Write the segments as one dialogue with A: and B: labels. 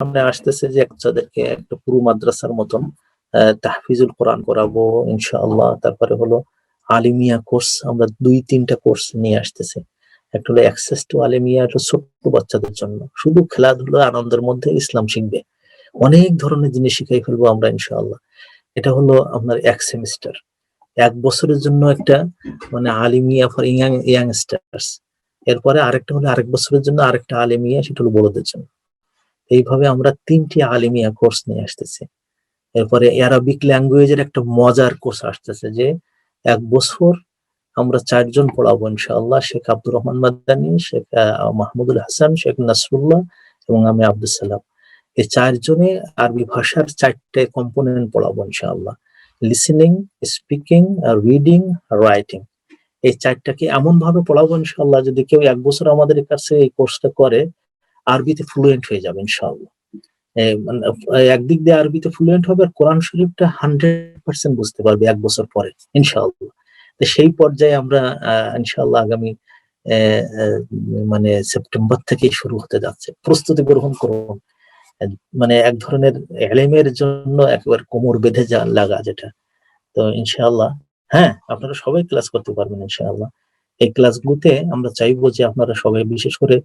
A: সামনে আসতেছে যে একজনদেরকে একটা পুরো মাদ্রাসার মতন তাহফিজুল কোরআন করাবো, ইনশাআল্লাহ। তারপরে হলো আলিমিয়া কোর্স, আমরা দুই, তিনটা কোর্স নিয়ে আসতেছি। একটা হলো অ্যাক্সেস টু আলিমিয়া, একটা ছোট্ট বাচ্চাদের জন্য। শুধু খেলাধুলা আনন্দের মধ্যে ইসলাম শিখবে। অনেক ধরনের জিনিস শিখাই ফেলব আমরা, ইনশাআল্লাহ। এটা হলো আপনার এক সেমিস্টার এক বছরের জন্য একটা মানে আলিমিয়া ফর ইয়াং ইয়াংস্টার্স এরপরে আরেকটা হলো আরেক বছরের জন্য আরেকটা আলিমিয়া, সেটা হলো বড়দের জন্য। এইভাবে আমরা তিনটি আলিমিয়া কোর্স নিয়ে আসতেছি। এরপরে অ্যারাবিক ল্যাঙ্গুয়েজের একটা মজার কোর্স আসতেছে যে, এক বছর আমরা চারজন পড়াবো ইনশাআল্লাহ, শেখ আব্দুর রহমান মাদানী, শেখ মাহমুদুল হাসান, শেখ নাসরুল্লাহ এবং আমি আব্দুল সালাম। এই চারজনে আরবি ভাষার চারটে কম্পোনেন্ট পড়াবো ইনশাআল্লাহ। লিসেনিং স্পিকিং রিডিং রাইটিং এই চারটাকে এমন ভাবে পড়াবো ইনশাআল্লাহ যদি কেউ এক বছর আমাদের কাছে এই কোর্সটা করে আরবিতে ফ্লুয়েন্ট হয়ে যাবে ইনশাআল্লাহ। মানে, একদিক দিয়ে আরবিতে ফ্লুয়েন্ট হবে আর কোরআন শরীফটা হান্ড্রেড পার্সেন্ট বুঝতে পারবে এক বছর পরে ইনশাআল্লাহ। তো সেই পর্যায়ে আমরা ইনশাআল্লাহ আগামী মানে সেপ্টেম্বর থেকেই শুরু হতে যাচ্ছে। প্রস্তুতি গ্রহণ করুন। মানে এক ধরনের এলেমের জন্য একবার কোমর বেঁধে যা লাগা যেটা। তো ইনশাআল্লাহ হ্যাঁ আপনারা সবাই ক্লাস করতে পারবেন ইনশাআল্লাহ। এই ক্লাসগুলোতে আমরা চাইব যে আপনারা সবাই, বিশেষ করে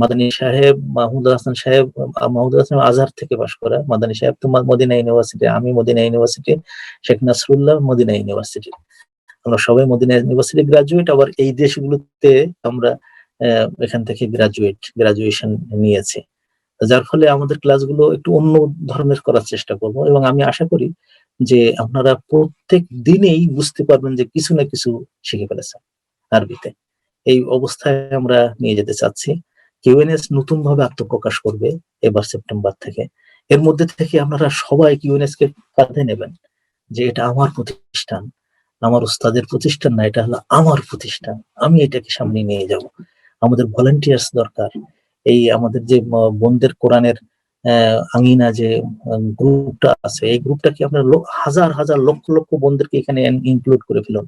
A: মাদানী সাহেব মাহমুদ হাসান সাহেব মাহমুদ হাসান আজহার থেকে পাশ করা। মাদানী সাহেব তো মদিনা ইউনিভার্সিটি, আমি Medina university, Sheikh Nasrullah Medina university. আমরা সবাই মদিনা ইউনিভার্সিটি গ্রাজুয়েট আবার এই দেশগুলোতে আমরা এখান থেকে গ্রাজুয়েট গ্রাজুয়েশন নিয়েছি। যার ফলে আমাদের ক্লাসগুলো একটু অন্য ধরনের করার চেষ্টা করব এবং আমি আশা করি যে আপনারা প্রত্যেক দিনেই বুঝতে পারবেন যে কিছু না কিছু শিখে ফেলেছেন। আরবিতে। এই অবস্থায় আমরা নিয়ে যেতে চাচ্ছি। কিউএনএস নতুন ভাবে আত্মপ্রকাশ করবে এবার সেপ্টেম্বর থেকে। এর মধ্যে থেকে আপনারা সবাই কিউএনএস কে কাঁধে নেবেন যে এটা আমার প্রতিষ্ঠান, আমার উস্তাদের প্রতিষ্ঠান না, এটা হলো আমার প্রতিষ্ঠান। আমি এটাকে সামনে নিয়ে যাব। আমাদের ভলেন্টিয়ার্স দরকার। এই আমাদের যে বন্ধের কোরআনের আঙিনা যে গ্রুপটা আছে, এই গ্রুপটাকে আপনারা হাজার হাজার লক্ষ লক্ষ বোনদেরকে এখানে ইনক্লুড করে ফেলুন।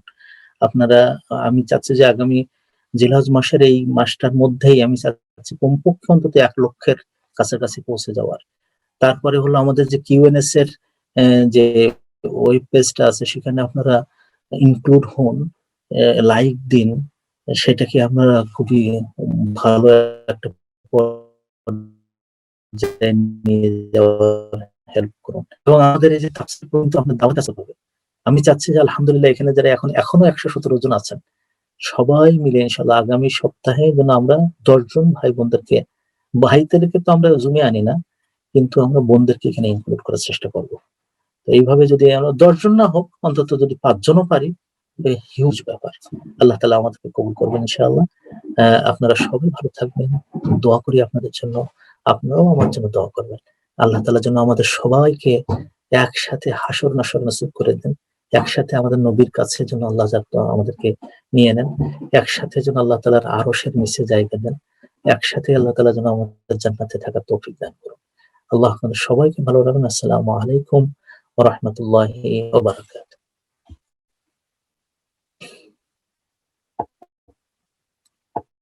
A: আপনারা, আমি চাচ্ছি যে আগামী জিলহজ মাসের এই মাসটার মধ্যেই আমি চাচ্ছি কমপক্ষে অন্তত এক লক্ষের কাছাকাছি পৌঁছে যাওয়ার। তারপরে হলো আমাদের যে কিউএনএস এর যে ওয়েব পেজটা আছে, সেখানে আপনারা ইনক্লুড হন লাইক দিন, সেটাকে আপনারা খুবই ভালো একটা নিয়ে যাওয়ার হেল্প করুন। এবং আমাদের এই যে পর্যন্ত আপনার দাওয়াত হবে আমি চাচ্ছি যে আলহামদুলিল্লাহ এখানে যারা এখন, এখনও একশো সতেরো জন আছেন, সবাই মিলে ইনশাল্লাহ আগামী সপ্তাহে যেন আমরা দশজন ভাই বোনদেরকে ভাইদেরকে তো আমরা জুমে আনি না, কিন্তু আমরা বোনদেরকে এখানে ইনক্লুড করার চেষ্টা করব। তো এইভাবে যদি আমরা দশজন না হোক, অন্তত যদি পাঁচজনও পারি হিউজ ব্যাপার। আল্লাহ তালা আমাদেরকে কবুল করবেন ইনশাআল্লাহ। আপনারা সবাই ভালো থাকবেন। দোয়া করি আপনাদের জন্য, আপনারাও আমার জন্য দোয়া করবেন। আল্লাহ তালা যেন আমাদের সবাইকে একসাথে হাসর নাসর নসিব করে দেন। একসাথে আমাদের নবীর কাছে যেন আল্লাহ আমাদেরকে নিয়ে নেন, একসাথে যেন আল্লাহ তালার আরসের নিচে জায়গা দেন, একসাথে আল্লাহ তালা যেন আমাদের জান্নাতে থাকার তৌফিক দান করুন। আল্লাহ সবাইকে ভালো রাখবেন আসসালামু আলাইকুম রহমতুল্লাহ রাহমাতুল্লাহি